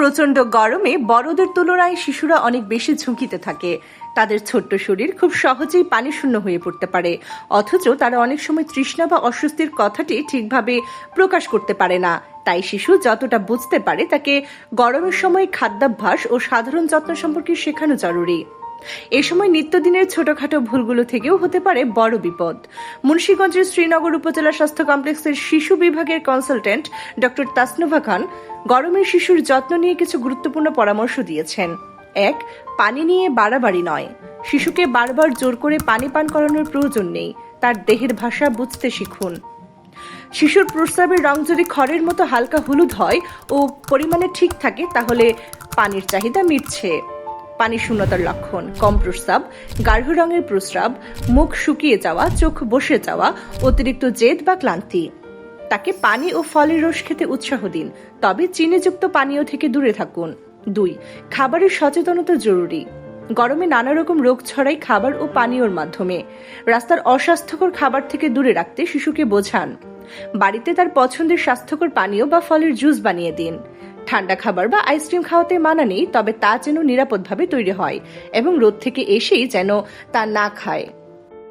প্রচণ্ড গরমে বড়দের তুলনায় শিশুরা অনেক বেশি ঝুঁকিতে থাকে। তাদের ছোট্ট শরীর খুব সহজেই পানি শূন্য হয়ে পড়তে পারে। অথচ তারা অনেক সময় তৃষ্ণা বা অস্বস্তির কথাটি ঠিকভাবে প্রকাশ করতে পারে না। তাই শিশু যতটা বুঝতে পারে তাকে গরমের সময় খাদ্যাভ্যাস ও সাধারণ যত্ন সম্পর্কে শেখানো জরুরি। এ সময় নিত্যদিনের ছোটখাটো ভুলগুলো থেকেও হতে পারে বড় বিপদ। মুন্সীগঞ্জের শ্রীনগর উপজেলা স্বাস্থ্য কমপ্লেক্সের শিশু বিভাগের কনসালটেন্ট ডক্টর তাসনুভা খান গরমের শিশুর যত্ন নিয়ে কিছু গুরুত্বপূর্ণ পরামর্শ দিয়েছেন। এক, পানি নিয়ে বাড়াবাড়ি নয়। শিশুকে বারবার জোর করে পানি পান করানোর প্রয়োজন নেই, তার দেহের ভাষা বুঝতে শিখুন। শিশুর প্রস্রাবের রং যদি খড়ের মতো হালকা হলুদ হয় ও পরিমাণে ঠিক থাকে, তাহলে পানির চাহিদা মিটছে। পানি শূন্যতার লক্ষণ, কম প্রস্রাব, গাঢ় রঙের প্রস্রাব, মুখ শুকিয়ে যাওয়া, চোখ বসে যাওয়া, অতিরিক্ত জেদ বা ক্লান্তি। তাকে পানি ও ফলের রস খেতে উৎসাহ দিন। তবে চিনিযুক্ত পানীয় থেকে দূরে থাকুন। দুই, খাবারের সচেতনতা জরুরি। গরমে নানা রকম রোগ ছড়ায় খাবার ও পানীয়র মাধ্যমে। রাস্তার অস্বাস্থ্যকর খাবার থেকে দূরে রাখতে শিশুকে বোঝান। বাড়িতে তার পছন্দের স্বাস্থ্যকর পানীয় বা ফলের জুস বানিয়ে দিন। ঠান্ডা খাবার বা আইসক্রিম খাওয়াতে মানা নেই, তবে তা যেন নিরাপদভাবে তৈরি হয় এবং রোদ থেকে এসেই যেন তা না খায়।